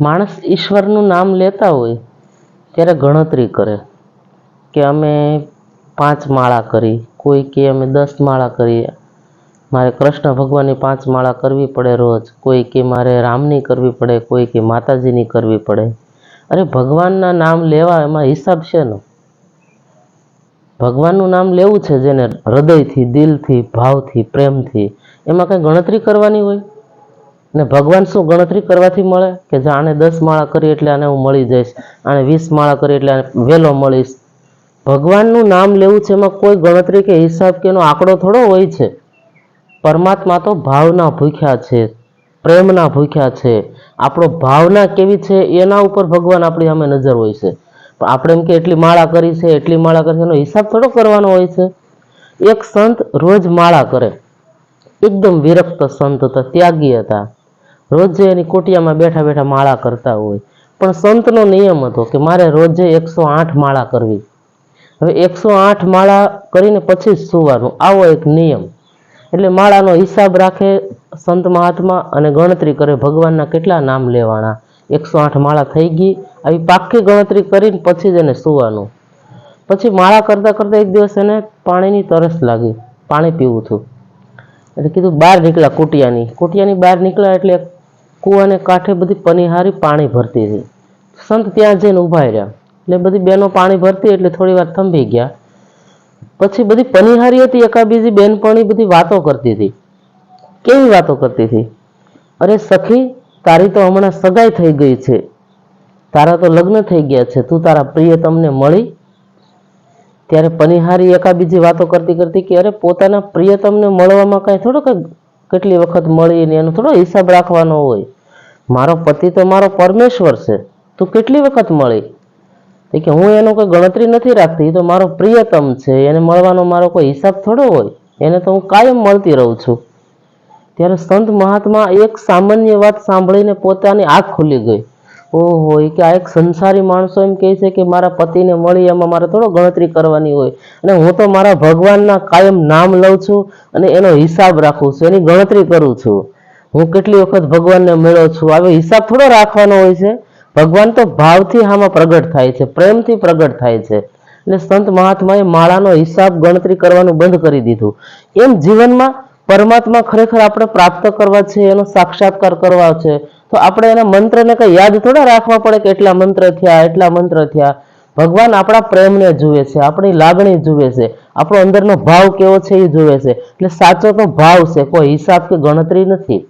માણસ ઈશ્વરનું નામ લેતા હોય, ત્યારે ગણતરી કરે કે અમે પાંચ માળા કરી, કોઈ કે અમે દસ માળા કરીએ મારે કૃષ્ણ ભગવાનની પાંચ માળા કરવી પડે રોજ, કોઈ કે મારે રામની કરવી પડે, કોઈ કે માતાજીની કરવી પડે. અરે ભગવાનના નામ લેવા એમાં હિસાબ છે ને ભગવાનનું નામ લેવું છે જેને હૃદયથી, દિલથી, ભાવથી, પ્રેમથી, એમાં કંઈ ગણતરી કરવાની હોય? ને ભગવાન શું ગણતરી કરવાથી મળે? કે જો આને દસ માળા કરી એટલે આને હું મળી જઈશ, આને વીસ માળા કરી એટલે વહેલો મળીશ. ભગવાનનું નામ લેવું છે એમાં કોઈ ગણતરી કે હિસાબ કે એનો આંકડો થોડો હોય છે. પરમાત્મા તો ભાવના ભૂખ્યા છે, પ્રેમના ભૂખ્યા છે. આપણો ભાવના કેવી છે એના ઉપર ભગવાન આપણી સામે નજર હોય છે. પણ આપણે એમ કે એટલી માળા કરી છે, એટલી માળા કરી છે, એનો હિસાબ થોડો કરવાનો હોય છે. એક સંત રોજ માળા કરે. એકદમ વિરક્ત સંત હતા, ત્યાગી હતા. રોજે એની કોટિયામાં બેઠા બેઠા માળા કરતા હોય. પણ સંતનો નિયમ હતો કે મારે રોજે એકસો આઠ માળા કરવી. હવે એકસો આઠ માળા કરીને પછી જ સુવાનું. આવો એક નિયમ. એટલે માળાનો હિસાબ રાખે સંત મહાત્મા અને ગણતરી કરે ભગવાનના કેટલા નામ લેવાના. એકસો આઠ માળા થઈ ગઈ. આવી પાક્કી ગણતરી કરીને પછી જ એને સુવાનું. પછી માળા કરતાં કરતાં એક દિવસ એને પાણીની તરસ લાગી. પાણી પીવું હતું એટલે કીધું બહાર નીકળ્યા કુટિયાની. કુટિયાની બહાર નીકળ્યા એટલે કૂવાને કાંઠે બધી પનિહારી પાણી ભરતી હતી. સંત ત્યાં જઈને ઊભા રહ્યા. એટલે બધી બહેનો પાણી ભરતી એટલે થોડી વાર થંભી ગયા. પછી બધી પનિહારી હતી, એકાબીજી બહેનપણી બધી વાતો કરતી હતી. કેવી વાતો કરતી હતી? અરે સખી, તારી તો હમણાં સગાઈ થઈ ગઈ છે. તારા તો લગ્ન થઈ ગયા છે. તું તારા પ્રિય તમને મળી? ત્યારે પનિહારી એકાબીજી વાતો કરતી કરતી કે, અરે પોતાના પ્રિયતમને મળવામાં કાંઈ થોડો કંઈ કેટલી વખત મળી ને એનો થોડો હિસાબ રાખવાનો હોય. મારો પતિ તો મારો પરમેશ્વર છે. તું કેટલી વખત મળી? કે હું એનો કોઈ ગણતરી નથી રાખતી તો મારો પ્રિયતમ છે, એને મળવાનો મારો કોઈ હિસાબ થોડો હોય. એને તો હું કાયમ મળતી રહું છું. ત્યારે સંત મહાત્મા એક સામાન્ય વાત સાંભળીને પોતાની આંખ ખુલી ગઈ. ઓહો એ કે આ એક સંસારી માણસો એમ કહે છે કે મારા પતિને મળી એમાં મારે થોડો ગણતરી કરવાની હોય. અને હું તો મારા ભગવાનના કાયમ નામ લઉં છું અને એનો હિસાબ રાખું છું, એની ગણતરી કરું છું. હું કેટલી વખત ભગવાનને મળ્યો છું? હવે હિસાબ થોડો રાખવાનો હોય છે. ભગવાન તો ભાવથી આમાં પ્રગટ થાય છે, પ્રેમથી પ્રગટ થાય છે. એટલે સંત મહાત્માએ માળાનો હિસાબ ગણતરી કરવાનું બંધ કરી દીધું. એમ જીવનમાં પરમાત્મા ખરેખર આપણે પ્રાપ્ત કરવા છે, એનો સાક્ષાત્કાર કરવા છે. તો આપણે એના મંત્રને કઈ યાદ થોડા રાખવા પડે કે એટલા મંત્ર થયા, એટલા મંત્ર થયા. ભગવાન આપણા પ્રેમને જુએ છે, આપણી લાગણી જુએ છે. આપણો અંદરનો ભાવ કેવો છે એ જુએ છે. એટલે સાચો તો ભાવ છે, કોઈ હિસાબ કે ગણતરી નથી.